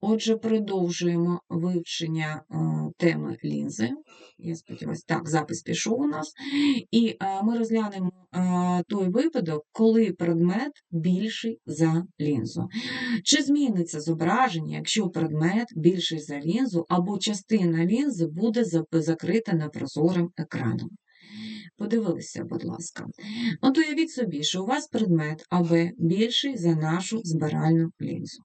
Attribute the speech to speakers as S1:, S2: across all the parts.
S1: Отже, продовжуємо вивчення е, теми лінзи. Я сподіваюся, так, запис пішов у нас. І е, ми розглянемо е, той випадок, коли предмет більший за лінзу. Чи зміниться зображення, якщо предмет більший за лінзу, або частина лінзи буде закрита непрозорим екраном? Подивилися, будь ласка. От уявіть собі, що у вас предмет АБ більший за нашу збиральну лінзу.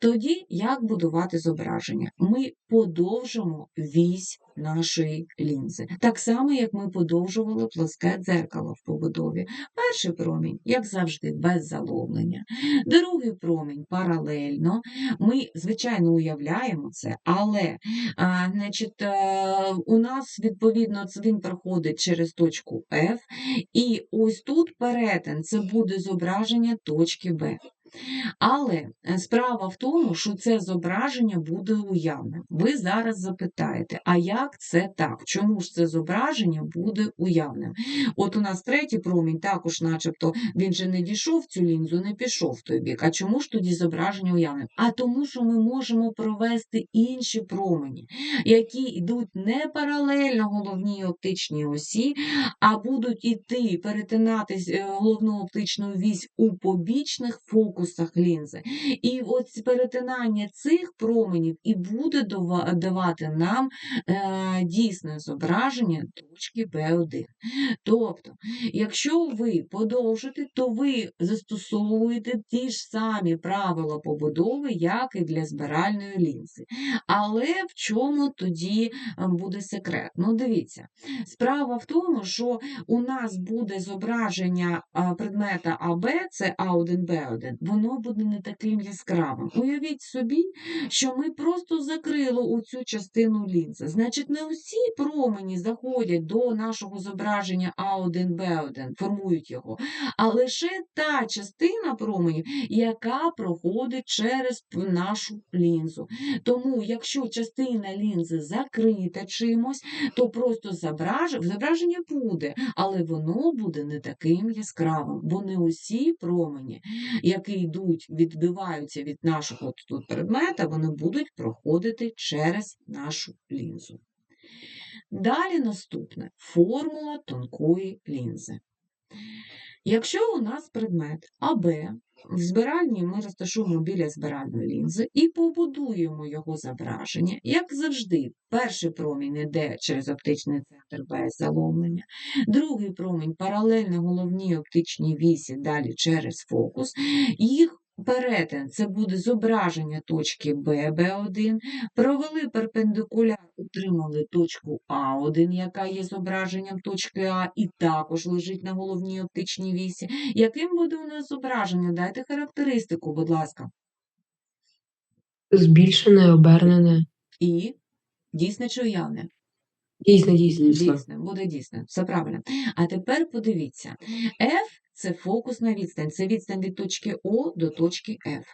S1: Тоді як будувати зображення? Ми подовжимо вісь нашої лінзи. Так само, як ми подовжували плоске дзеркало в побудові. Перший промінь, як завжди, без заломлення. Другий промінь паралельно. Ми, звичайно, уявляємо це, але а, значить, е, у нас, відповідно, він проходить через точку F, і ось тут перетин це буде зображення точки Б. Але е, справа в тому, що це зображення буде уявним. Ви зараз запитаєте, а як це так? Чому ж це зображення буде уявним? От у нас третій промінь, також, начебто, він же не дійшов в цю лінзу, не пішов в той бік. А чому ж тоді зображення уявним? А тому, що ми можемо провести інші промені, які йдуть не паралельно головній оптичній осі, а будуть іти перетинати е, головну оптичну вісь у побічних фокусах лінзи. І от перетинання цих променів і буде давати нам е, дійсне зображення точки B1. Тобто, якщо ви подовжите, то ви застосовуєте ті ж самі правила побудови, як і для збиральної лінзи. Але в чому тоді е, буде секрет? Ну, дивіться, справа в тому, що у нас буде зображення предмета АБ, це А1, Б1, воно буде не таким яскравим. Уявіть собі, що ми просто закрили у цю частину лінзи. Значить, не усі промені заходять до нашого зображення А1, Б1, формують його, а лише та частина променів, яка проходить через нашу лінзу. Тому, якщо частина лінзи закрита чимось, то просто зображення буде, але воно буде не таким яскравим, бо не усі промені, які йдуть, відбиваються від нашого тут предмета, вони будуть проходити через нашу лінзу. Далі наступне формула тонкої лінзи. Якщо у нас предмет АБ збиральні ми розташуємо біля збиральної лінзи і побудуємо його зображення, як завжди, перший промінь йде через оптичний центр без заломлення, другий промінь паралельно головній оптичній вісі, далі через фокус. Їх перетин це буде зображення точки Б, Б1, провели перпендикуляр, отримали точку А1, яка є зображенням точки А, і також лежить на головній оптичній вісі. Яким буде у нас зображення? Дайте характеристику, будь ласка.
S2: Збільшене, обернене.
S1: І дійсне чи уявне?
S2: Дійсно, дійсно.
S1: Дійсне, буде дійсне, все правильно. А тепер подивіться. F – це фокусна відстань, це відстань від точки О до точки F.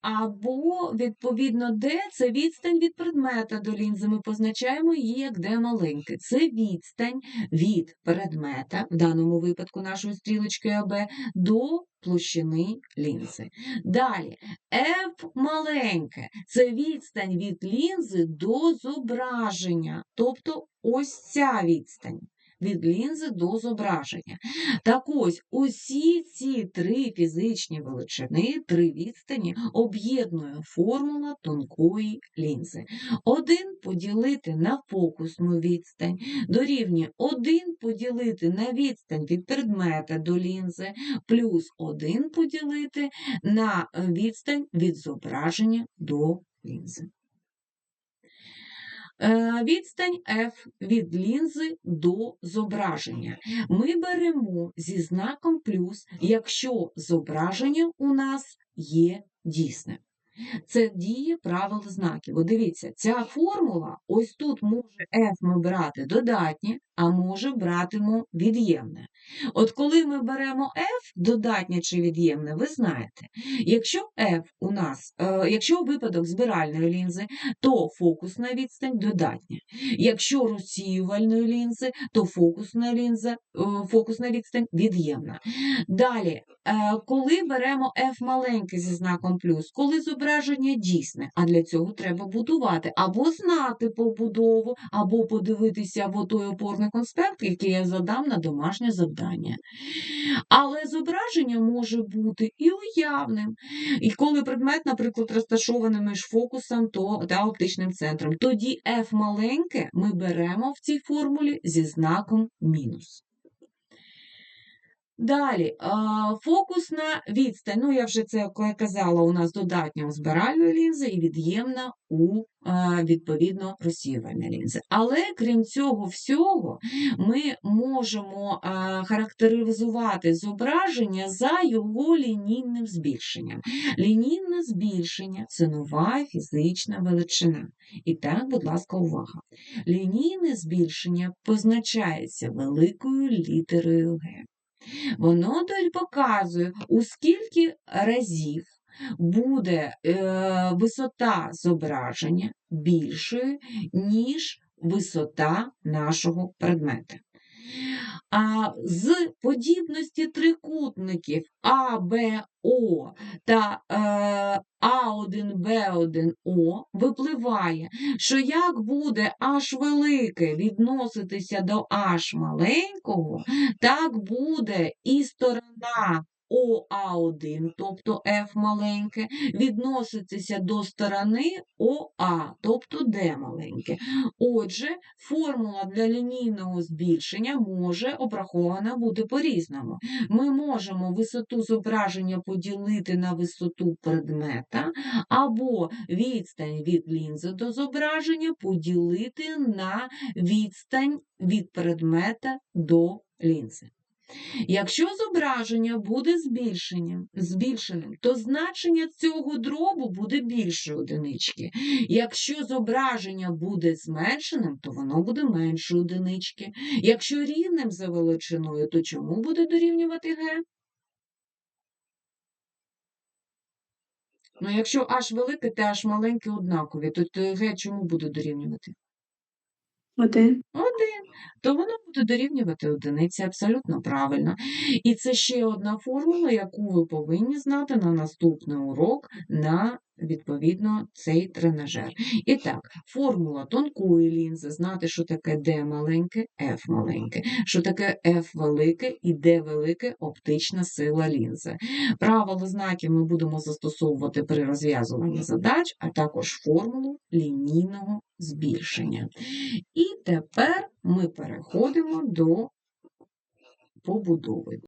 S1: Або, відповідно, D – це відстань від предмета до лінзи. Ми позначаємо її як D маленьке. Це відстань від предмета, в даному випадку нашої стрілочки АБ, до площини лінзи. Далі, F маленьке – це відстань від лінзи до зображення, тобто ось ця відстань. Від лінзи до зображення. Так ось, усі ці три фізичні величини, три відстані об'єднує формула тонкої лінзи. 1 поділити на фокусну відстань дорівнює 1 поділити на відстань від предмета до лінзи, плюс 1 поділити на е, відстань від зображення до лінзи. Е, Відстань F від лінзи до зображення. Ми беремо зі знаком плюс, якщо зображення у нас є дійсне. Це діє правило знаків. От дивіться, ця формула, ось тут може F ми брати додатнє, а може братимо від'ємне. От коли ми беремо F, додатнє чи від'ємне, ви знаєте. Якщо F у нас, е, якщо випадок збиральної лінзи, то фокусна відстань додатня. Якщо розсіювальної лінзи, то фокусна лінза, е, фокусна відстань від'ємна. Далі коли беремо f маленький зі знаком плюс, коли зображення дійсне, а для цього треба будувати або знати побудову, або подивитися в той опорний конспект, який я задам на домашнє завдання. Але зображення може бути і уявним. І коли предмет, наприклад, розташований між фокусом та оптичним центром, тоді f маленьке ми беремо в цій формулі зі знаком мінус. Далі, фокусна відстань. Ну, я вже це казала, у нас додатня у збиральної лінзи і від'ємна у відповідно розсіювальної лінзи. Але крім цього всього, ми можемо характеризувати зображення за його лінійним збільшенням. Лінійне збільшення це нова фізична величина. І так, будь ласка, увага. Лінійне збільшення позначається великою літерою Г. Воно тобі показує, у скільки разів буде е, висота зображення більшою, ніж висота нашого предмета. А з подібності трикутників А, Б, та е, А1, Б1О випливає, що як буде H велике відноситися до H маленького, так буде і сторона ОА1, тобто F маленьке, відноситися до сторони ОА, тобто D маленьке. Отже, формула для лінійного збільшення може обрахована бути по-різному. Ми можемо висоту зображення поділити на висоту предмета, або відстань від лінзи до зображення поділити на відстань від предмета до лінзи. Якщо зображення буде збільшенням, збільшеним, то значення цього дробу буде більше одинички. Якщо зображення буде зменшеним, то воно буде менше одинички. Якщо рівним за величиною, то чому буде дорівнювати Г? Ну, якщо H велике та H маленьке однакові, то Г чому буде дорівнювати?
S3: Один.
S1: Один. То воно буде дорівнювати одиниці абсолютно правильно. І це ще одна формула, яку ви повинні знати на наступний урок на відповідно цей тренажер. І так, формула тонкої лінзи, знати, що таке D маленьке, F маленьке, що таке F велике і D велике оптична сила лінзи. Правила знаків ми будемо застосовувати при розв'язуванні задач, а також формулу лінійного збільшення. І тепер ми переходимо до побудови.